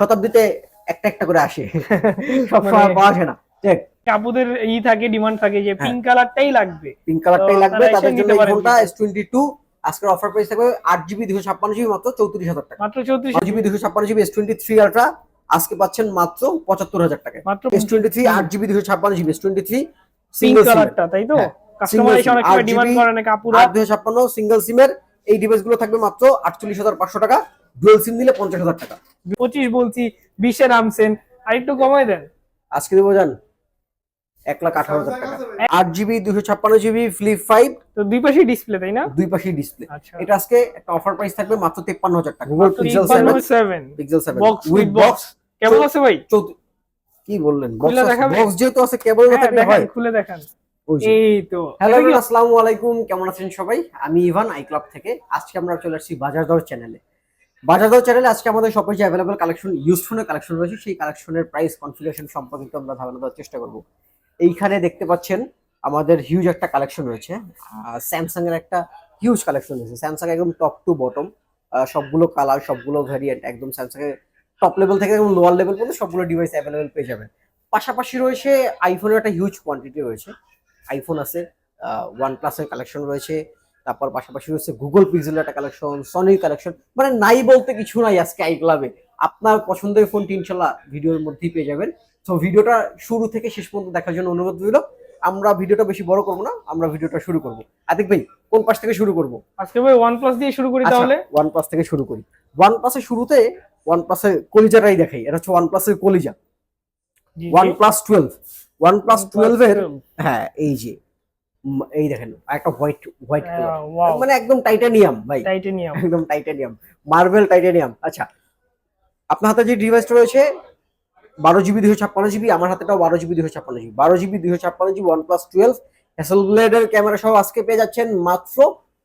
শতাব্দীতে একটা একটা করে আসে। সবসময় মানে- পাওয়া যায় না। কাপুদের ই থাকে ডিমান্ড থাকে যে হ্যাঁ। পিঙ্ক কালারটাই লাগবে। পিঙ্ক কালারটাই লাগবে তাদের জন্য ফোনটা কিন্তু। এস টোয়েন্টি টু আজকের অফার প্রাইস থাকবে আট জিবি দুশো ছাপ্পান্ন জিবি মাত্র চৌত্রিশ হাজার টাকা। মাত্র চৌত্রিশ আট জিবি দুশো ছাপ্পান্ন GB S twenty three ultra আজকে পাচ্ছেন মাত্র পঁচাত্তর হাজার টাকায়। মাত্র এস টোয়েন্টি থ্রি আট জিবি দুশো ছাপ্পান্ন GB S twenty three pink single কালারটা তাই তো? হ্যাঁ, সময় 8 ডিমান্ড করে না কাপুরা। আট দুশো ছাপ্পান্ন সিঙ্গেল সিমের এই ডিভাইসগুলো থাকবে মাত্র আটচল্লিশ হাজার পাঁচশো টাকা। ডুয়েল সিম দিলে পঞ্চাশ হাজার টাকা। পঁচিশ বলছি বিশে নামছেন আর একটু কমাই দেন। আজকে দেবো জান এক লাখ আঠারো হাজার টাকা। আট জিবি দুশো ছাপ্পান্ন জিবি ফ্লিপ ফাইভ তো দুই পাশেই ডিসপ্লে তাই না? দুই পাশেই ডিসপ্লে আচ্ছা। এটা আজকে একটা অফার প্রাইস থাকবে মাত্র তেপ্পান্ন হাজার টাকা। Google Pixel seven Pixel seven box with box কেমন আছে ভাই? কি বললেন? বক্স যেহেতু আছে কেবল হ্যাঁ দেখেন খুলে দেখান। এই তো। হ্যালো আসসালামু আলাইকুম। কেমন আছেন সবাই? আমি ইভান আই ক্লাব থেকে। আজকে আমরা চলে আসছি বাজার দর চ্যানেলে বাজার দর চ্যানেলে আজকে আমাদের সবাই যে অ্যাভেলেবল কালেকশন ইউজ ফোনের কালেকশন রয়েছে। সেই কালেকশনের প্রাইস কনফিগারেশন সম্পর্কিত আমরা ধারণা দেওয়ার চেষ্টা করব। এইখানে দেখতে পাচ্ছেন, আমাদের হিউজ একটা কালেকশন রয়েছে। স্যামসাং এর একটা হিউজ কালেকশন রয়েছে। স্যামসাং একদম টপ টু বটম সবগুলো কালার সবগুলো ভ্যারিয়েন্ট একদম স্যামসাং এর টপ লেভেল থেকে একদম লোয়ার লেভেল পর্যন্ত সবগুলো ডিভাইস অ্যাভেলেবেল পেয়ে যাবেন। পাশাপাশি রয়েছে আইফোনের একটা হিউজ কোয়ান্টিটি রয়েছে। আইফোন আছে ওয়ান প্লাসের কালেকশন রয়েছে। তারপর পাশাপাশি রয়েছে গুগল পিক্সেলের একটা কালেকশন সনির কালেকশন মানে নাই বলতে কিছু নাই আজকে আই ক্লাবে আপনার পছন্দের ফোনটি ইনশাল্লাহ ভিডিওর মধ্যেই পেয়ে যাবেন। তো ভিডিওটা শুরু থেকে শেষ পর্যন্ত দেখার জন্য অনুরোধ রইল। আমরা ভিডিওটা বেশি বড় করব না আমরা ভিডিওটা শুরু করব। আদিক ভাই কোন পাশ থেকে শুরু করব? আজকে ভাই ওয়ান প্লাস দিয়ে শুরু করি তাহলে। ওয়ান প্লাস থেকে শুরু করি। ওয়ান প্লাসের শুরুতে ওয়ান প্লাসের কলিজাটাই দেখাই। এটা হচ্ছে ওয়ান প্লাসের কলিজা। One plus twelve one plus OnePlus twelve এর হ্যাঁ এই যে। এই দেখেন একটা হোয়াইট হোয়াইট কালার মানে একদম টাইটানিয়াম ভাই। টাইটেনিয়াম একদম টাইটানিয়াম মার্বেল টাইটানিয়াম আচ্ছা আপনার হাতে যে ডিভাইসটা রয়েছে বারো জিবি দুশো ছাপ্পান্ন জিবি আমার হাতেটাও বারো জিবি দুশো ছাপ্পান্ন জিবি বারো জিবি দুশো ছাপ্পান্ন জিবি ওয়ান প্লাস টুয়েলভ হ্যাসেল ব্লেডের ক্যামেরা সহ আজকে পেয়ে যাচ্ছেন মাত্র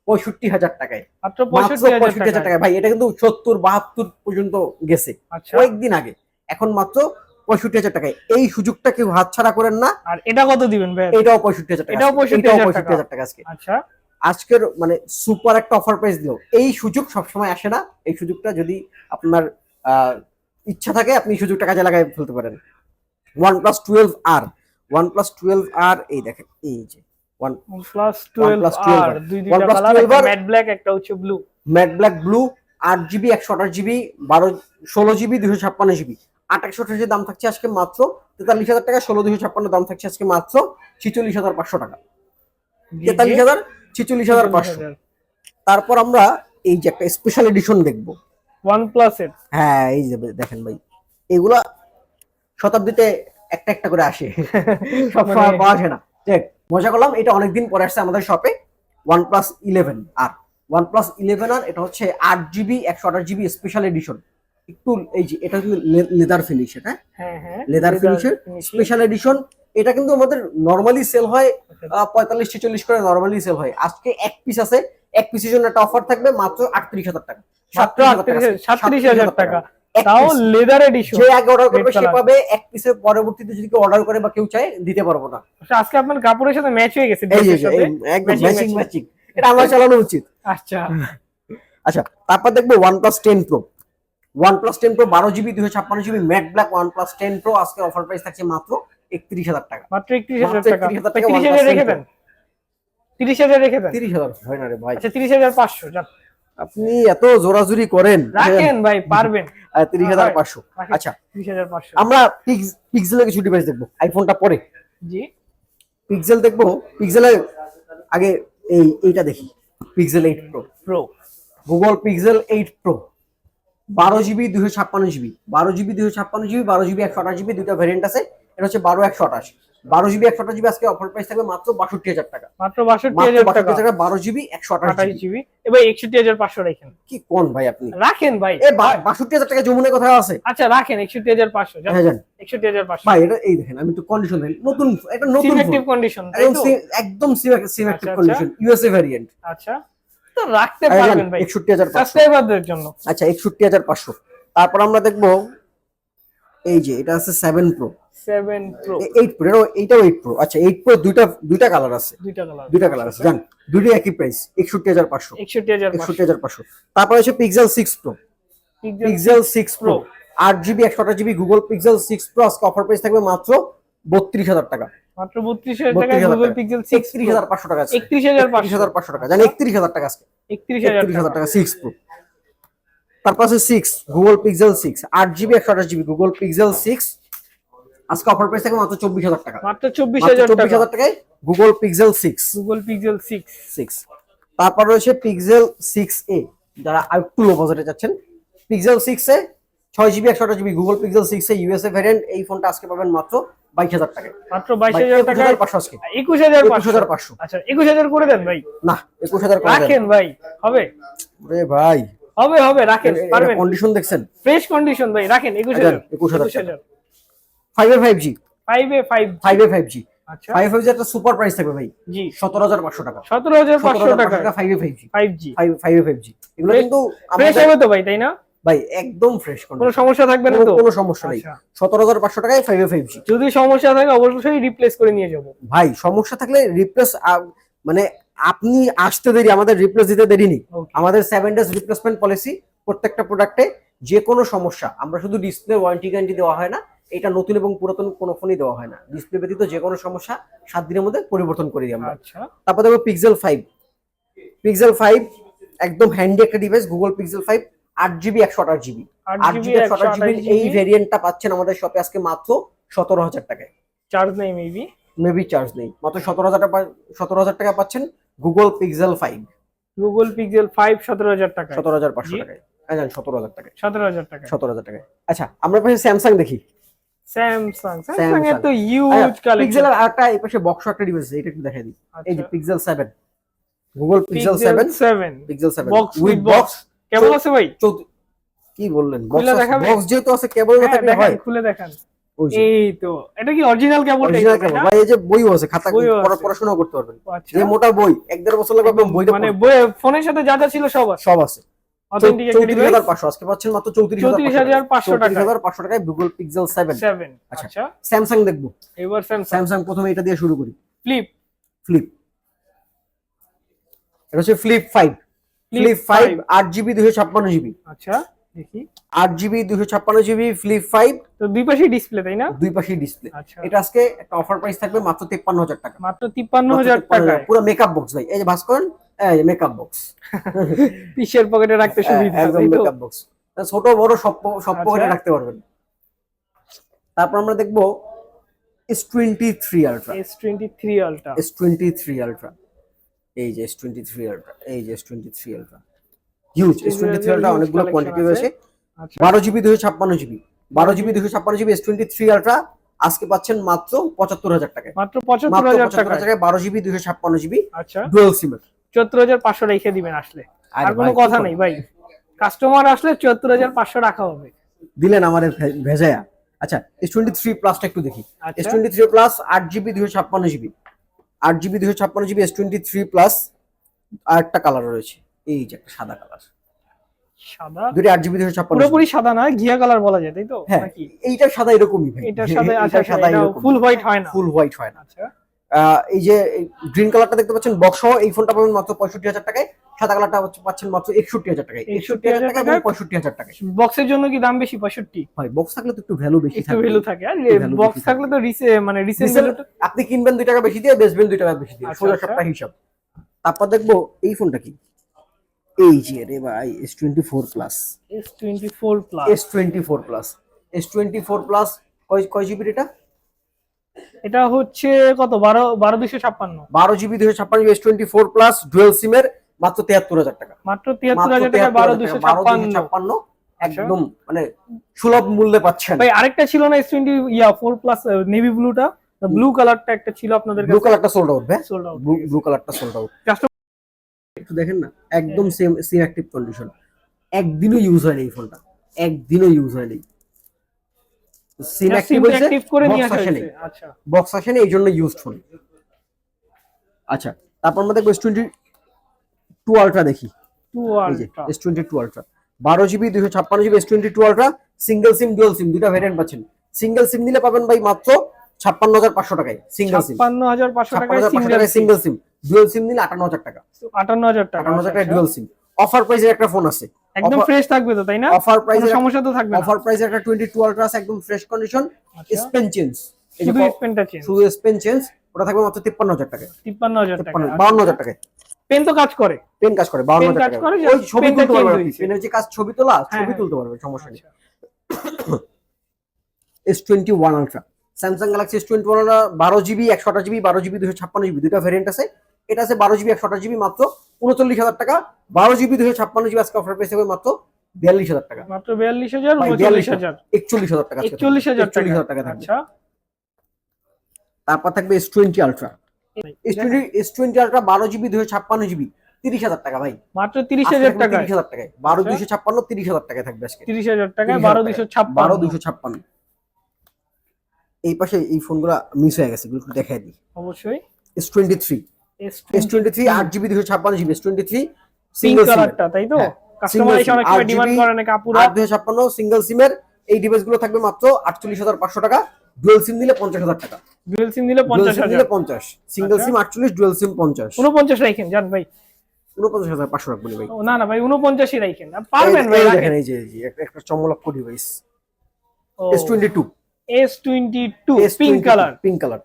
পঁয়ষট্টি হাজার টাকায়। মাত্র পঁয়ষট্টি হাজার টাকায়। ভাই এটা কিন্তু সত্তর বাহাত্তর পর্যন্ত গেছে। আচ্ছা। কয়েকদিন আগে। এখন মাত্র পঁয়ষট্টি হাজার টাকায়। এই সুযোগটা কেউ হাতছাড়া করেন না। আর এটা কত দিবেন ভাই? এটাও পঁয়ষট্টি হাজার টাকা এটাও আজকে। 65,000 এটাও টাকা। পঁয়ষট্টি হাজার টাকা আজকে। আচ্ছা। আজকের মানে সুপার একটা অফার প্রাইস দিল। এই সুযোগ সবসময় আসে না। এই সুযোগটা যদি আপনার ইচ্ছা থাকে আপনি সুযোগটা কাজে লাগাই ফেলতে পারেন। ওয়ান প্লাস টুয়েলভ আর ওয়ান প্লাস টুয়েলভ আর এই দেখেন এই যে ওয়ান প্লাস টুয়েলভ আর দুই দুইটা কালার একটা ম্যাট ব্ল্যাক একটা হচ্ছে ব্লু ম্যাট ব্ল্যাক ব্লু আট জিবি একশো আঠাশ জিবি বারো ষোলো জিবি দুশো ছাপ্পান্ন জিবি আট একশো আঠাশের দাম থাকছে আজকে মাত্র। তেতাল্লিশ হাজার টাকা ষোলো দুশো ছাপ্পান্ন দাম থাকছে আজকে মাত্র ছিচল্লিশ হাজার পাঁচশো টাকা। তেতাল্লিশ হাজার ছিচল্লিশ হাজার পাঁচশো। তারপর আমরা এই যে একটা স্পেশাল এডিশন দেখব। ওয়ান প্লাস এর। হ্যাঁ এই যে দেখেন ভাই। এগুলা শতাব্দীতে একটা একটা করে আসে। সবসময় মানে- পাওয়া যায় না। দেখ মজা করলাম এটা অনেকদিন পরে আসছে আমাদের শপে ওয়ান প্লাস ইলেভেন আর ওয়ান প্লাস ইলেভেন আর এটা হচ্ছে আট জিবি একশো আঠাশ জিবি স্পেশাল এডিশন একটু এই যে এটা কিন্তু লেদার ফিনিশ এটা? হ্যাঁ হ্যাঁ লেদার ফিনিশের স্পেশাল এডিশন এটা কিন্তু আমাদের নর্মালি সেল হয় পঁয়তাল্লিশ ছেচল্লিশ করে নর্মালি সেল হয়। আজকে এক পিস আছে এক পিসের জন্য একটা অফার থাকবে মাত্র আটত্রিশ হাজার টাকা। মাত্র 37,000 সাতত্রিশ হাজার টাকা। তাও লেদার এডিশন যে আগে অর্ডার করবে সে পাবে এক পিসের পরবর্তীতে যদি কেউ অর্ডার করে বা কেউ চায় দিতে পারব না। আজকে আপনার কাপড়ের সাথে ম্যাচ হয়ে গেছে একদম ম্যাচিং ম্যাচিং এটা আমরা চালানো উচিত। আচ্ছা। আচ্ছা তারপর দেখব one plus ten pro one plus ten pro বারো জিবি দুশো ছাপ্পান্ন GB matte black one plus ten pro আজকে অফার প্রাইস থাকছে মাত্র একত্রিশ হাজার টাকা। মাত্র একত্রিশ হাজার টাকা। 31,000 টাকা তিরিশ হাজার রেখে দেন। তিরিশ হাজার রেখে দেন। তিরিশ হাজার হয় না রে ভাই। আচ্ছা তিরিশ হাজার পাঁচশো আপনি এত জোরাজুরি করেন রাখেন ভাই পারবেন। তিরিশ হাজার পাঁচশো। আচ্ছা তিরিশ হাজার পাঁচশো। আমরা পিক্সেলের কিছু ডিভাইস দেখব। আইফোনটা পরে। জি। পিক্সেল দেখব। পিক্সেলের আগে এই এইটা দেখি। Pixel eight pro pro Google Pixel eight pro বারো জিবি দুশো ছাপ্পান্ন জিবি। বারো জিবি দুশো ছাপ্পান্ন জিবি বারো জিবি একশো আঠাশ জিবি দুটা ভ্যারিয়েন্ট আছে। এটা হচ্ছে বারো একশো আঠাশ। বারো জিবি একশো আঠাশ জিবি আজকে অফার প্রাইস থাকবে মাত্র বাষট্টি হাজার টাকা। মাত্র বাষট্টি হাজার টাকা। বারো জিবি একশো আঠাশ জিবি। এবার একষট্টি হাজার পাঁচশো রাখেন। কি কোন ভাই আপনি? রাখেন ভাই। এ বাষট্টি হাজার টাকা যমুনে কোথায় আছে। আচ্ছা রাখেন একষট্টি হাজার পাঁচশো। হ্যাঁ একষট্টি হাজার পাঁচশো। ভাই এটা এই দেখেন আমি একটু কন্ডিশন নতুন এটা নতুন। কন্ডিশন একদম সিম আচ্ছা, কন্ডিশন ইউএসএ ভ্যারিয়েন্ট আচ্ছা। তো রাখতে পারবেন ভাই। একষট্টি হাজার পাঁচশো। সাবস্ক্রাইবারদের জন্য। আচ্ছা একষট্টি হাজার পাঁচশো। তারপর আমরা দেখব এই যে এটা আছে seven pro seven pro eight pro এইটাও এইট প্রো আচ্ছা এইট প্রো দুইটা দুইটা কালার আছে। দুইটা কালার দুইটা কালার আছে জান। দুইটাই একই প্রাইস একষট্টি হাজার পাঁচশো। একষট্টি হাজার একষট্টি হাজার পাঁচশো। তারপর হচ্ছে Pixel six pro Pixel Pixel six pro আট জিবি একশো আঠাশ GB Google Pixel six pro আজকে অফার প্রাইস থাকবে মাত্র বত্রিশ হাজার টাকা। মাত্র বত্রিশ হাজার টাকায় 32,000 গুগল টাকা। পিক্সেল সিক্স একত্রিশ হাজার পাঁচশো টাকা একত্রিশ হাজার হাজার পাঁচশো টাকা। জানি একত্রিশ হাজার টাকা আজকে একত্রিশ হাজার টাকা। সিক্স প্রো তারপর আছে সিক্স গুগল পিক্সেল সিক্স আট জিবি একশো আঠাশ জিবি গুগল পিক্সেল সিক্স আজকে অফার প্রাইস মাত্র চব্বিশ হাজার টাকা। মাত্র চব্বিশ হাজার চব্বিশ হাজার টাকায় Google Pixel six Google Pixel six six তারপর রয়েছে পিক্সেল সিক্স এ যারা একটু লো বাজেটে যাচ্ছেন পিক্সেল সিক্স এ ছয় জিবি একশো GB Google Pixel six A USA variant এই ফোনটা আজকে পাবেন মাত্র বাইশ হাজার টাকায়। মাত্র বাইশ হাজার টাকা পাঁচশো আজকে। একুশ হাজার একুশ হাজার পাঁচশো। আচ্ছা একুশ হাজার করে দেন ভাই। না একুশ হাজার রাখেন ভাই হবে? রে ভাই। হবে হবে রাখেন পারবেন। কন্ডিশন দেখছেন? ফ্রেশ কন্ডিশন ভাই রাখেন একুশ হাজার। 21,000 হাজার five A five G five A five five A five G আচ্ছা। ফাইভ ফাইভ জি একটা সুপার প্রাইস থাকবে ভাই। জি। সতেরো হাজার পাঁচশো টাকা। সতেরো হাজার পাঁচশো টাকা। Five A five G five G five five A five G এগুলো কিন্তু ফ্রেশ হবে তো ভাই তাই না? ভাই একদম ফ্রেশ কোনো সমস্যা থাকবে না তো? কোনো সমস্যা নেই। আচ্ছা। সতেরো হাজার পাঁচশো টাকায় ফাইভ এ ফাইভ জি যদি সমস্যা থাকে অবশ্যই রিপ্লেস করে নিয়ে যাব। ভাই সমস্যা থাকলে রিপ্লেস মানে আপনি আসতে দেরি আমাদের রিপ্লেস দিতে দেরি নেই। আমাদের সেভেন ডেজ রিপ্লেসমেন্ট পলিসি প্রত্যেকটা প্রোডাক্টে যে কোনো সমস্যা আমরা শুধু ডিসপ্লে ওয়ারেন্টি গ্যারান্টি দেওয়া হয় না এটা নতুন এবং পুরাতন কোনো ফোনই দেওয়া হয় না। ডিসপ্লে ব্যতীত যে কোনো সমস্যা সাত দিনের মধ্যে পরিবর্তন করে দিই আমরা। আচ্ছা। তারপর দেখব পিক্সেল ফাইভ পিক্সেল ফাইভ একদম হ্যান্ডি একটা ডিভাইস গুগল পিক্সেল ফাইভ আট জিবি একশো আঠাশ জিবি আট জিবি একশো আঠাশ জিবি আঠাশ এই ভেরিয়েন্টটা পাচ্ছেন আমাদের শপে আজকে মাত্র সতেরো হাজার টাকায়। চার্জ নেই মেবি মেবি চার্জ নেই। মাত্র সতেরো হাজার টাকা সতেরো হাজার টাকা পাচ্ছেন Google Pixel five Google Pixel five সতেরো হাজার টাকা সতেরো হাজার পাঁচশো টাকায়। হ্যাঁ সতেরো হাজার টাকায়। সতেরো হাজার টাকা সতেরো হাজার টাকায়। আচ্ছা আমরা পাশে স্যামসাং দেখি। স্যামসাং স্যামসাং এর তো আচ্ছা, এই পাশে বক্স একটা ডিভাইস এটা একটু দেখাই দিই। এই যে Pixel seven Google Pixel seven seven Pixel seven box with with box কেমন আছে ভাই? কি বললেন? বক্স যেহেতু আছে কেবল না হ্যাঁ, থাকলে হয়। খুলে দেখান। এই তো। এটা কি অরিজিনাল কেবল অরিজিনাল কেবল। ভাই এই যে বইও আছে খাতা পড়াশোনা করতে পারবেন। আচ্ছা। যে মোটা বই এক দেড় বছর লাগবে বইটা মানে। ফোনের সাথে যা যা ছিল সব আছে। সব আছে। চৌত্রিশ হাজার পাঁচশো আজকে পাচ্ছেন মাত্র চৌত্রিশ 34,500 টাকা। পাঁচশো টাকায় গুগল পিক্সেল সেভেন সেভেন আচ্ছা। আচ্ছা। স্যামসাং দেখব। এবার স্যামসাং স্যামসাং প্রথমে এটা দিয়ে শুরু করি। ফ্লিপ ফ্লিপ এটা হচ্ছে ফ্লিপ ফাইভ ফ্লিপ ফাইভ আট জিবি দুশো ছাপ্পান্ন জিবি আচ্ছা দেখি। আট জিবি দুশো ছাপ্পান্ন জিবি ফ্লিপ ফাইভ তো দুই পাশে ডিসপ্লে তাই না? দুই পাশে ডিসপ্লে আচ্ছা। এটা আজকে একটা অফার প্রাইস থাকবে মাত্র তেপ্পান্ন হাজার টাকা। মাত্র তিপ্পান্ন হাজার 53,000 টাকায়। পুরো মেকআপ বক্স ভাই। এই যে ভাস এই মেকআপ বক্স পিসের পকেটে রাখতে সুবিধা একদম মেকআপ বক্স ছোট বড় সব সব আচ্ছা। পকেটে রাখতে পারবেন। তারপর আমরা দেখব S twenty three Ultra S twenty এই যে এস টোয়েন্টি থ্রি আলট্রা এই যে S twenty three Ultra huge S twenty three Ultra অনেকগুলো কোয়ান্টিটি রয়েছে। আচ্ছা। বারো জিবি দুশো ছাপ্পান্ন জিবি বারো জিবি দুশো ছাপ্পান্ন GB S twenty three Ultra আজকে পাচ্ছেন মাত্র পঁচাত্তর হাজার টাকায়। মাত্র পঁচাত্তর হাজার টাকা টাকায়। বারো জিবি দুশো ছাপ্পান্ন জিবি আচ্ছা। ডুয়েল সিমের চুয়াত্তর হাজার পাঁচশো রেখে দিবেন আসলে। আর কোনো কথা নেই ভাই। কাস্টমার আসলে চুয়াত্তর হাজার পাঁচশো রাখা হবে। দিলেন আমার ভেজায়া। আচ্ছা এস টোয়েন্টি থ্রি প্লাসটা একটু দেখি। এস টোয়েন্টি থ্রি প্লাস আট জিবি দুশো ছাপ্পান্ন জিবি আট জিবি দুশো ছাপ্পান্ন GB S twenty three Plus আর একটা কালার রয়েছে। এই যে একটা সাদা কালার সাদা? দুটি আট জিবি দুশো ছাপ্পান্ন পুরোপুরি সাদা না ঘিয়া কালার বলা যায় তাই তো? হ্যাঁ এইটা সাদা এরকমই ভাই। এটা সাদা আচ্ছা সাদা এরকম ফুল হোয়াইট হয় না। ফুল হোয়াইট হয় না। আচ্ছা। এই যে গ্রিন কালারটা দেখতে পাচ্ছেন বক্স সহ এই ফোনটা পাবেন মাত্র পঁয়ষট্টি হাজার টাকায়। সাদা কালারটা পাচ্ছেন মাত্র একষট্টি হাজার টাকায়। একষট্টি হাজার টাকা এবং পঁয়ষট্টি হাজার টাকায়। বক্সের জন্য কি দাম বেশি? পঁয়ষট্টি? হয় বক্স থাকলে তো একটু ভ্যালু বেশি থাকবে ভ্যালু থাকে। আর বক্স থাকলে তো রিসে মানে রিসেন্ট আপনি কিনবেন দুই টাকা বেশি দিয়ে বেচবেন দুই টাকা বেশি দিয়ে। আচ্ছা, সোজা আচ্ছা। সপ্তাহ হিসাব। তারপর দেখব এই ফোনটা কি? এই যে রে ভাই S twenty four Plus S twenty four Plus S twenty four Plus S twenty four Plus কয় কয় জিবির এটা এটা হচ্ছে কত? বারো বারো দুশো ছাপ্পান্ন। বারো জিবি দুশো ছাপ্পান্ন S twenty four Plus dual সিমের মাত্র তিয়াত্তর হাজার টাকা। মাত্র তিয়াত্তর হাজার টাকা বারো দুশো ছাপ্পান্ন একদম মানে সুলভ মূল্যে পাচ্ছেন। ভাই আরেকটা ছিল না এস টোয়েন্টি ইয়া ফোর প্লাস নেভি ব্লুটা ব্লু কালারটা একটা ছিল আপনাদের ব্লু কালারটা sold out sold out blue কালারটা সোল্ড আউট একটু দেখেন না একদম সেম সেম অ্যাক্টিভ কন্ডিশন একদিনও ইউজ হয়নি এই ফোনটা একদিনও ইউজ হয়নি। সিম অ্যাক্টিভ হয়েছে হয়েছে আচ্ছা। বক্স আসেনি এই জন্য ইউজড ফোন আচ্ছা তারপর আমরা দেখব টোয়েন্টি টু আলট্রা দেখি। Two S twenty two Ultra বারো জিবি দুশো ছাপ্পান্ন GB S twenty two Ultra single SIM dual SIM দুটা ভ্যারিয়েন্ট পাচ্ছেন। সিঙ্গেল সিম নিলে পাবেন ভাই মাত্র ছাপ্পান্ন হাজার পাঁচশো টাকায় সিঙ্গেল সিম ছাপ্পান্ন হাজার পাঁচশো টাকায় সিঙ্গেল সিম ডুয়াল সিম নিলে আটান্ন হাজার টাকা। আটান্ন হাজার টাকা আটান্ন হাজার আচ্ছা, ডুয়াল সিম অফার প্রাইসের একটা ফোন আছে। একদম ফ্রেশ থাকবে তো তাই না? অফার প্রাইসে সমস্যা তো থাকবে অফার প্রাইসে একটা 22 আলট্রা আছে একদম ফ্রেশ কন্ডিশন। স্পেন চেঞ্জ শুধু প- চেঞ্জ শুধু স্পেন চেঞ্জ ওটা থাকবে মাত্র 53000 টাকায়। তিপ্পান্ন হাজার টাকা। 53 52000 টাকায়। পেন তো কাজ করে। পেন কাজ করে 52000 Pen কাজ টাকা ওই ছবি তুলতে পারবে। পেনের যে কাজ ছবি তোলা হ্যাঁ, ছবি হ্যাঁ। তুলতে পারবে সমস্যা নেই। আচ্ছা। S21 Ultra Samsung Galaxy S21 Ultra 12 GB 128 GB 12 GB 256 GB দুটো ভেরিয়েন্ট আছে। এটা আছে 12 জিবি 128 জিবি মাত্র 39000 টাকা। 12 জিবি 256 জিবি আজকে অফার পেয়ে যাবে মাত্র 42000 টাকা। মাত্র বিয়াল্লিশ হাজার উনচল্লিশ হাজার 41000 টাকা আজকে থাকবে। একচল্লিশ হাজার টাকা। 41000 টাকা থাকবে। আচ্ছা। তারপর থাকবে S20 ultra S20 S20 ultra 12 GB 256 GB 30000 টাকা ভাই। মাত্র তিরিশ হাজার টাকা 30000 টাকায়। 12 আচ্ছা। 256 30000 টাকায় থাকবে আজকে। তিরিশ হাজার টাকা 30,000 বারো। দুশো বারো ছাপ্পান্ন। দুশো ছাপ্পান্ন। এই পাশে এই ফোনগুলো মিস হয়ে গেছে একটু দেখাই দিই। অবশ্যই। S twenty three S S twenty three আট জিবি দুশো ছাপ্পান্ন GB S twenty three single কালারটা তাই তো? হ্যাঁ, কাস্টমার এসে অনেক সময় ডিমান্ড করে নাকি আপুরা। আট দুশো ছাপ্পান্ন সিঙ্গেল সিমের এই ডিভাইসগুলো থাকবে মাত্র আটচল্লিশ হাজার পাঁচশো টাকা। ডুয়েল সিম দিলে পঞ্চাশ হাজার টাকা। ডুয়েল সিম দিলে ডুয়েল পঞ্চাশ সিম হাজার। দিলে পঞ্চাশ। সিঙ্গেল আচ্ছা। সিম আটচল্লিশ ডুয়েল সিম পঞ্চাশ। উনপঞ্চাশ রাখেন জান ভাই। উনপঞ্চাশ হাজার পাঁচশো রাখব ভাই। না না ভাই উনপঞ্চাশই রাখেন পারবেন ভাই রাখেন। দেখেন এই যে একটা- চমলক্ষ device S twenty two S twenty two pink colour pink colour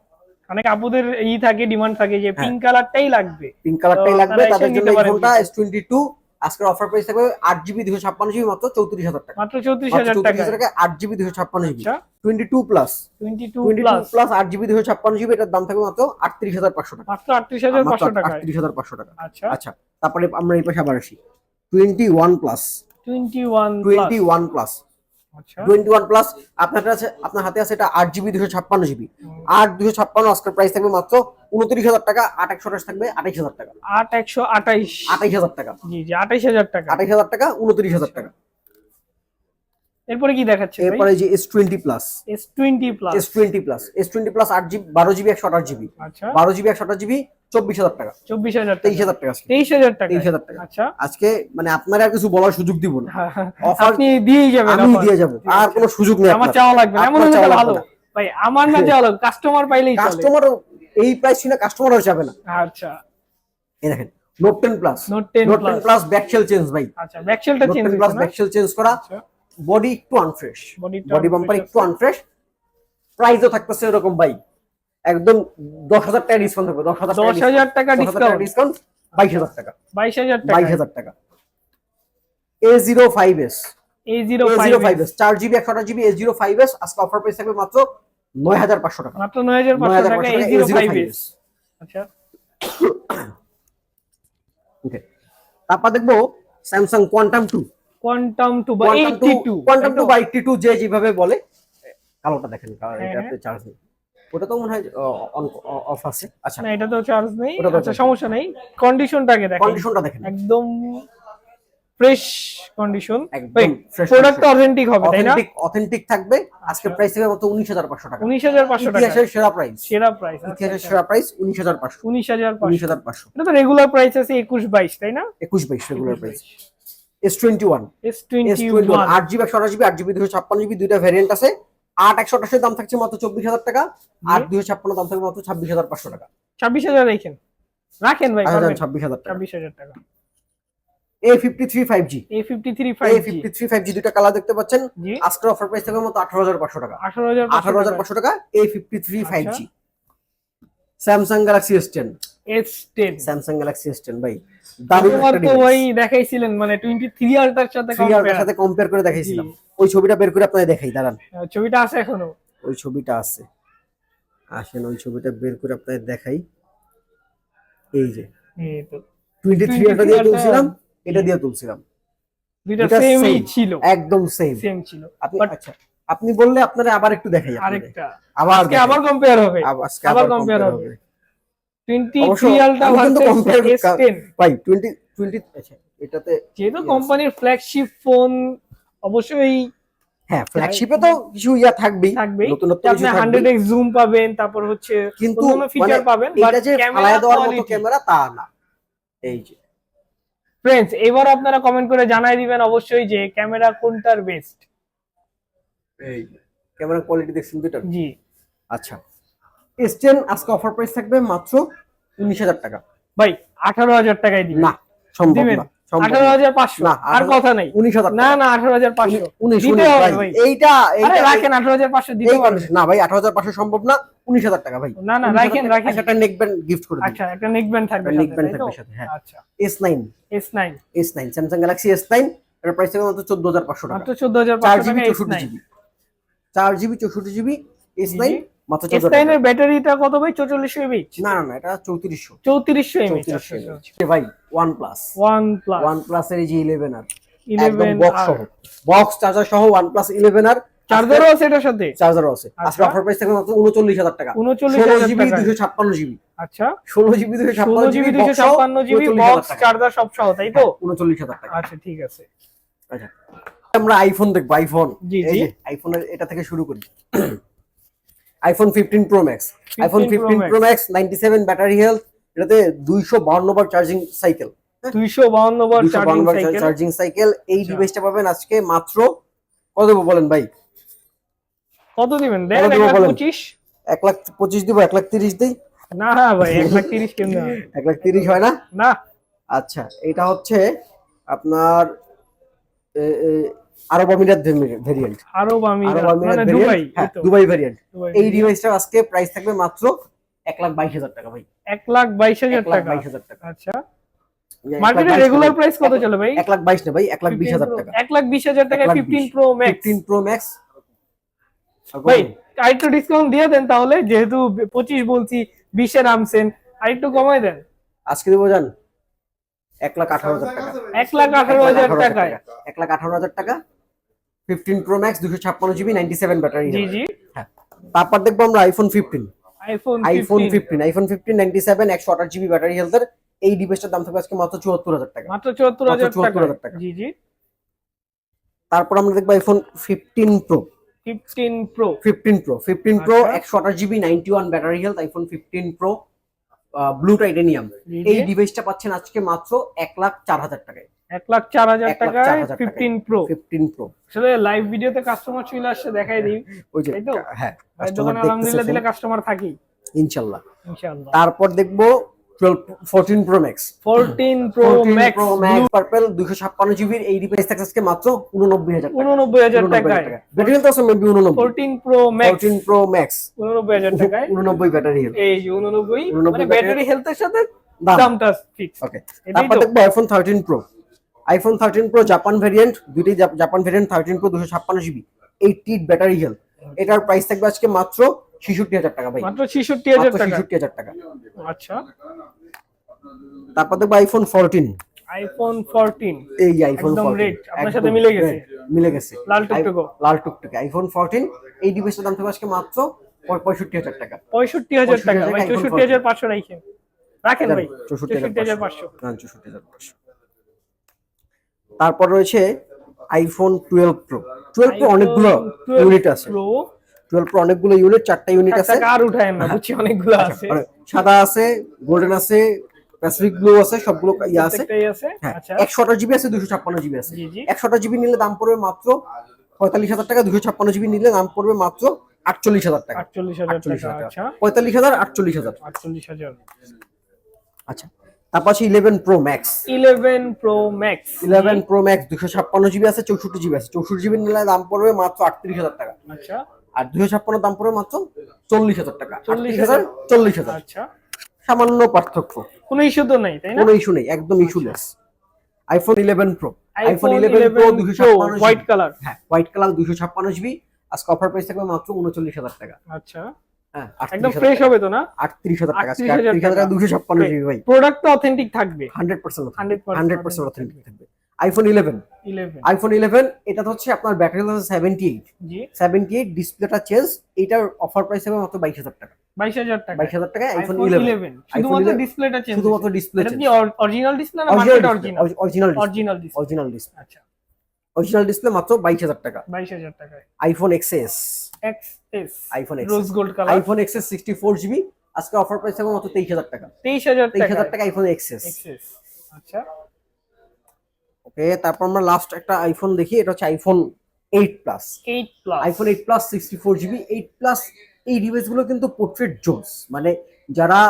অনেক আপুদের ই থাকে ডিমান্ড থাকে যে হ্যাঁ। পিঙ্ক কালারটাই লাগবে। পিঙ্ক কালারটাই লাগবে তাদের জন্য এই ফোনটা। এস টোয়েন্টি টু আজকের অফার প্রাইস থাকবে আট জিবি দুশো ছাপ্পান্ন জিবি মাত্র চৌত্রিশ হাজার টাকা। মাত্র চৌত্রিশ হাজার টাকা আট জিবি দুশো ছাপ্পান্ন GB twenty two Plus twenty two Plus আট জিবি দুশো ছাপ্পান্ন জিবি এটার দাম থাকবে মাত্র আটত্রিশ হাজার পাঁচশো টাকা। মাত্র আটত্রিশ হাজার পাঁচশো টাকা আটত্রিশ হাজার পাঁচশো টাকা। আচ্ছা। আচ্ছা তারপরে আমরা এই পাশে আবার আসি। Twenty one Plus twenty one twenty one Plus twenty one Plus আপনার কাছে আপনার হাতে আছে এটা আট জিবি দুশো ছাপ্পান্ন জিবি আট দুশো ছাপ্পান্ন আজকের প্রাইস থাকবে মাত্র উনত্রিশ হাজার টাকা আট একশো আঠাশ থাকবে আঠাইশ হাজার টাকা। আট একশো আঠাইশ। আঠাইশ হাজার টাকা। জি জি আঠাইশ হাজার টাকা। আঠাইশ হাজার টাকা উনত্রিশ হাজার টাকা। এরপরে কি দেখাচ্ছে এরপরে যে S twenty Plus S twenty Plus S twenty Plus S twenty Plus আট জিবি বারো জিবি একশো আঠাশ জিবি। আচ্ছা। বারো জিবি একশো আঠাশ জিবি চব্বিশ হাজার টাকা। চব্বিশ হাজার তেইশ টাকা হাজার টাকা আজকে। তেইশ হাজার টাকা। আচ্ছা। আজকে মানে আপনারা আর কিছু বলার সুযোগ দিব না। Offer আপনি দিয়েই যাবেন আমি দিয়ে যাব। আর কোনো সুযোগ নেই আমার চাওয়া লাগবে না। এমন হলে ভালো। ভাই আমার না চাওয়া লাগবে। কাস্টমার পাইলেই চলে। কাস্টমার এই প্রাইস ছিল কাস্টমারও যাবে না। আচ্ছা। এই দেখেন Note ten Plus Note ten Note ten Plus Plus back shell change ভাই। আচ্ছা ব্যাকশেলটা change Plus back shell change করা। আচ্ছা। বডি একটু আনফ্রেশ বডি বাম্পার একটু আনফ্রেশ প্রাইসও থাকতেছে এরকম ভাই একদম দশ হাজার টাকা ডিসকাউন্ট থাকবে দশ হাজার দশ হাজার টাকা ডিসকাউন্ট বাইশ হাজার টাকা। বাইশ হাজার বাইশ টাকা। হাজার টাকা A zero five S A zero five S চার জিবি একশো GB A zero five S আজকে অফার প্রাইস থাকবে মাত্র নয় হাজার পাঁচশো টাকা। মাত্র নয় হাজার পাঁচশো টাকা এ জিরো ফাইভ S আচ্ছা। ওকে তারপর দেখব Samsung Quantum two Quantum two বা Quantum eighty two Quantum two বা এইটটি টু যে যেভাবে বলে কালোটা দেখেন কালো হ্যাঁ, এটাতে চার্জ নেই। ওটা তো মনে হয় অফ আছে। আচ্ছা। না এটা তো চার্জ নেই। আচ্ছা সমস্যা নেই। কন্ডিশনটাকে দেখেন। কন্ডিশনটা দেখেন। একদম ফ্রেশ কন্ডিশন প্রোডাক্ট অথেন্টিক হবে তাই না? অথেন্টিক থাকবে। আজকে আচ্ছা। প্রাইস থাকবে হাজার পাঁচশো টাকা। উনিশ হাজার পাঁচশো টাকা। ইতিহাসের সেরা প্রাইস সেরা প্রাইস ইতিহাসের সেরা প্রাইস উনিশ হাজার পাঁচশো। উনিশ হাজার উনিশ পাঁচশো হাজার পাঁচশো। এটা তো রেগুলার প্রাইস আছে একুশ বাইশ তাই না? একুশ বাইশ regular price S twenty one S S twenty twenty one আট জিবি একশো আঠাশ জিবি আট জিবি দুশো ছাপ্পান্ন জিবি দুইটা ভ্যারিয়েন্ট আছে। আট একশো আঠাশের দাম থাকছে মাত্র চব্বিশ হাজার টাকা। আট দুশো ছাপ্পান্ন দাম থাকবে মাত্র ছাব্বিশ হাজার পাঁচশো টাকা। ছাব্বিশ হাজার রাখেন। রাখেন ভাই পারবেন। ছাব্বিশ হাজার টাকা। ছাব্বিশ হাজার টাকা। A fifty three five G A fifty three A fifty three five G দুইটা কালার দেখতে পাচ্ছেন। আজকের অফার প্রাইস থাকবে মাত্র আঠারো হাজার পাঁচশো টাকা। আঠারো হাজার আঠারো হাজার পাঁচশো টাকা। এ ফিফটি থ্রি ফাইভ আচ্ছা। G Samsung Galaxy S ten Samsung Galaxy S ten ভাই দারুণ একটা তো ভাই দেখাইছিলেন মানে আলটার সাথে। সাথে কম্পেয়ার করে দেখাইছিলাম। ওই ছবিটা বের করে আপনাদের দেখাই দাঁড়ান। ছবিটা আছে এখনও। ওই ছবিটা আছে। আসেন ওই ছবিটা বের করে আপনাদের দেখাই। এই যে। এই তো। থ্রি 23 এটা দিয়ে তুলছিলাম এটা দিয়ে তুলছিলাম। দুইটা সেমই ছিল। একদম সেম সেম ছিল। আপনি আচ্ছা আপনি বললে আপনারা আবার একটু দেখাই। আরেকটা। আবার কম্পেয়ার হবে। আবার compare হবে। যেহেতু কোম্পানির ফ্ল্যাগশিপ ফোন অবশ্যই হ্যাঁ ফ্ল্যাগশিপে তো কিছু ইয়া থাকবেই থাকবেই। নতুনত্ব কিছু হান্ড্রেড থাকবেই জুম পাবেন তারপর হচ্ছে কিন্তু ফিচার মানে পাবেন এটা যে ফালায় দেওয়ার মতো ক্যামেরা তা না। এই যে। এবার আপনারা কমেন্ট করে জানাই দিবেন অবশ্যই যে ক্যামেরা কোনটার বেস্ট এই ক্যামেরা কোয়ালিটি দেখছেন দুটো জি। আচ্ছা। এস টেন আজকে অফার প্রাইস থাকবে মাত্র উনিশ হাজার টাকা। ভাই আঠারো হাজার টাকায় দিবেন? না সম্ভব না। না ভাই। আঠারো হাজার পাঁচশো সম্ভব না উনিশ হাজার টাকা ভাই। না না রাখেন রাখেন। একটা নেক ব্যান্ড গিফট করে আচ্ছা একটা নেক ব্যান্ড থাকবে নেক ব্যান্ড থাকবে সাথে হ্যাঁ। আচ্ছা। S9 S9 S9 Samsung Galaxy S9 এর প্রাইস থেকে 14500 টাকা। মাত্র 14500 টাকা 4GB 64GB 4GB 64GB S9 মাত্র ব্যাটারিটা কত ভাই? এমএইচ না না এটা এমএইচ চৌত্রিশশো ভাই এর যে আর। একদম বক্স সহ। বক্স চার্জার সহ আর। চার্জারও আছে এটার সাথে? চার্জারও আছে। আজকে আচ্ছা। অফার প্রাইস থাকবে মাত্র উনচল্লিশ হাজার টাকা। জিবি আচ্ছা। ষোলো জিবি বক্স চার্জার সব সহ তাই তো? উনচল্লিশ হাজার টাকা। আচ্ছা ঠিক আছে। আচ্ছা। আমরা আইফোন দেখব আইফোন জি, জি। আইফোনের এটা থেকে শুরু করি। IPhone fifteen Pro Max iPhone 15 Pro fifteen Pro Max ninety seven battery health এটাতে দুইশো বাউন্ন বার চার্জিং সাইকেল দুইশো বাউন্ন বার চার্জিং সাইকেল এই আচ্ছা। ডিভাইসটা পাবেন আজকে মাত্র কত দেবো বলেন ভাই? কত দিবেন? পঁচিশ। এক লাখ পঁচিশ দিব এক লাখ তিরিশ দিই। না ভাই এক লাখ তিরিশ দেবেন? এক লাখ তিরিশ হয় না? না। আচ্ছা এটা হচ্ছে আপনার আরব আমিরাত ভেরিয়েন্ট আরব আমি আমিরাত মানে দুবাই ভেরিয়েন্ট হ্যাঁ এই দুবাই ভেরিয়েন্ট এই ডিভাইসটা আজকে প্রাইস থাকবে মাত্র এক লাখ বাইশ হাজার টাকা ভাই। এক লাখ বাইশ হাজার টাকা। বাইশ হাজার টাকা। আচ্ছা। মার্কেটে রেগুলার প্রাইস কত চলে ভাই? এক লাখ বাইশ না ভাই এক লাখ বিশ হাজার টাকা। এক লাখ বিশ হাজার টাকা fifteen. Pro Max fifteen Pro Max ভাই আরেকটু ডিসকাউন্ট দিয়ে দেন তাহলে যেহেতু পঁচিশ বলছি বিশে নামছেন আরেকটু কমাই দেন। আজকে দেবো জান এক লাখ আঠারো হাজার টাকা। এক লাখ আঠারো হাজার টাকায়। এক লাখ আঠারো হাজার টাকা। ফিফটিন প্রো ম্যাক্স দুশো ছাপ্পান্ন জিবি নাইনটি সেভেন ব্যাটারি জি জি। হ্যাঁ। তারপর দেখব আমরা iPhone fifteen iPhone fifteen iPhone fifteen ninety seven একশো আঠাশ জিবি ব্যাটারি হেলথের এই ডিভাইসটার দাম থাকবে আজকে মাত্র চুয়াত্তর হাজার টাকা। মাত্র চুয়াত্তর হাজার মাত্র 74,000 টাকা টাকা। জি জি। তারপর আমরা দেখব iPhone fifteen Pro fifteen Pro fifteen Pro fifteen Pro. একশো আঠাশ GB ninety one battery health iPhone fifteen Pro blue titanium এই। ডিভাইসটা পাচ্ছেন আজকে মাত্র এক লাখ চার হাজার টাকায়। এক লাখ চার হাজার এক টাকায় ফিফটিন প্রো ফিফটিন প্রো আসলে লাইভ ভিডিওতে কাস্টমার চলে আসছে দেখাই দিই। ওই যে? হ্যাঁ customer দোকানে আলহামদুলিল্লাহ দিলে কাস্টমার থাকি ইনশাল্লাহ। ইনশাআল্লাহ তারপর দেখব twelve fourteen Pro Max fourteen Pro Max Pro Max purple দুশো জিবির এই ডিভাইস থাকছে আজকে মাত্র উননব্বই হাজার টাকা। উননব্বই হাজার টাকায়। ব্যাটারি হেলথ আছে মেবি উননব্বই fourteen Pro Max fourteen Pro Max উননব্বই হাজার টাকায়। উননব্বই ব্যাটারি হেলথ এই যে 89 মানে ব্যাটারি হেলথের সাথে দামটা ফিক্স ওকে তারপর? দেখব iPhone thirteen Pro iPhone thirteen Pro Japan variant জাপ- জাপান ভেরিয়েন্ট থার্টিন প্রো দুশো ছাপ্পান্ন জিবি এইটটি ব্যাটারি হেলথ এটার প্রাইস থাকবে আজকে মাত্র ছেষট্টি হাজার টাকা ভাই। মাত্র ছেষট্টি হাজার টাকা? ছেষট্টি হাজার টাকা। আচ্ছা। তারপর দেখব আইফোন ফোরটিন আইফোন ফোরটিন এই আইফোন একদম 14 আপনার সাথে মিলে গেছে। মিলে গেছে। লাল টুকটুকো। লাল টুকটুকে। আইফোন ফোরটিন এই ডিভাইসটার দাম থাকবে আজকে মাত্র পঁয়- পঁয়ষট্টি হাজার টাকা। পঁয়ষট্টি হাজার টাকা। ভাই টাকা iPhone চৌষট্টি হাজার পাঁচশো রাখেন রাখেন ভাই চৌষট্টি চৌষট্টি হাজার হাজার পাঁচশো। পাঁচশো। হ্যাঁ, চৌষট্টি হাজার পাঁচশো। তারপর রয়েছে iPhone twelve Pro twelve Pro অনেকগুলো ইউনিট আছে। প্রো টুয়েলভ প্রো অনেকগুলো ইউনিট চারটা ইউনিট আছে। আর উঠায় না বুঝছি অনেকগুলো আছে। মানে সাদা আছে গোল্ডেন আছে প্যাসিফিক ব্লু আছে সবগুলো ইয়ে আছে। হ্যাঁ আচ্ছা। একশো আঠাশ জিবি আছে দুশো ছাপ্পান্ন জিবি আছে। একশো আঠাশ জিবি নিলে দাম পড়বে মাত্র পঁয়তাল্লিশ হাজার টাকা দুশো ছাপ্পান্ন জিবি নিলে দাম পড়বে মাত্র আটচল্লিশ হাজার টাকা। আচ্ছা। পঁয়তাল্লিশ হাজার আটচল্লিশ হাজার। আচ্ছা তারপর আছে eleven Pro Max eleven Pro Max eleven Pro Max দুশো ছাপ্পান্ন জিবি আছে চৌষট্টি জিবি আছে। চৌষট্টি জিবি নিলে দাম পড়বে মাত্র আটত্রিশ হাজার টাকা। আচ্ছা। আর দুশো ছাপ্পান্ন দাম পড়বে মাত্র চল্লিশ হাজার টাকা। চল্লিশ হাজার? চল্লিশ হাজার। আচ্ছা। সামান্য পার্থক্য। কোনো ইস্যু তো নাই তাই না? কোনো ইস্যু নেই একদম issueless iPhone eleven Pro iPhone iPhone eleven Pro eleven দুশো হোয়াইট কালার হ্যাঁ হোয়াইট কালার দুশো ছাপ্পান্ন জিবি আজকে অফার প্রাইস থাকবে মাত্র উনচল্লিশ হাজার টাকা। আচ্ছা। হ্যাঁ একদম ফ্রেশ হবে তো না? আটত্রিশ হাজার টাকা। 38,000 আটত্রিশ হাজার টাকা টাকা। দুশো ছাপ্পান্ন জিবি ভাই প্রোডাক্ট তো অথেন্টিক থাকবে। Hundred percent 100% hundred percent authentic থাকবে। আইফোন ইলেভেন আইফোন ইলেভেন এটা হচ্ছে আপনার ব্যাটারি হচ্ছে সেভেন্টি এইট জি। সেভেন্টি এইট ডিসপ্লেটা চেঞ্জ এটার অফার প্রাইস হবে মাত্র বাইশ হাজার টাকা। বাইশ হাজার টাকা। বাইশ হাজার টাকা আইফোন ইলেভেন শুধুমাত্র ডিসপ্লেটা চেঞ্জ শুধুমাত্র ডিসপ্লে কি অরিজিনাল ডিসপ্লে না original original original display original display আচ্ছা। অরিজিনাল ডিসপ্লে মাত্র বাইশ হাজার টাকা। বাইশ হাজার টাকায়। IPhone XS X S iPhone rose gold colour iPhone XS sixty four GB আজকে অফার প্রাইস থাকবে মাত্র তেইশ হাজার টাকা। তেইশ হাজার তেইশ টাকা হাজার টাকা আইফোন এক্সএস এক্সএস আচ্ছা। ওকে তারপর আমরা লাস্ট একটা আইফোন দেখি এটা হচ্ছে iPhone eight Plus eight Plus iPhone eight Plus sixty four GB eight Plus এই ডিভাইসগুলো কিন্তু পোর্ট্রেট জোস মানে যারা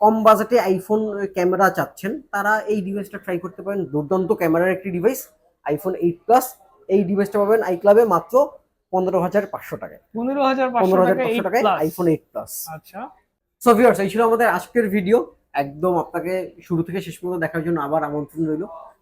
কম বাজেটে আইফোন ক্যামেরা চাচ্ছেন তারা এই ডিভাইসটা ট্রাই করতে পারেন। দুর্দান্ত ক্যামেরার একটি ডিভাইস আইফোন এইট প্লাস এই ডিভাইসটা পাবেন আই ক্লাবে মাত্র পনেরো হাজার পাঁচশো টাকায়। পনেরো হাজার পনেরো হাজার পাঁচশো টাকায় আইফোন এইট প্লাস আচ্ছা। সো ভিউয়ার্স এই ছিল আমাদের আজকের ভিডিও একদম আপনাকে শুরু থেকে শেষ পর্যন্ত দেখার জন্য আবার আমন্ত্রণ রইল।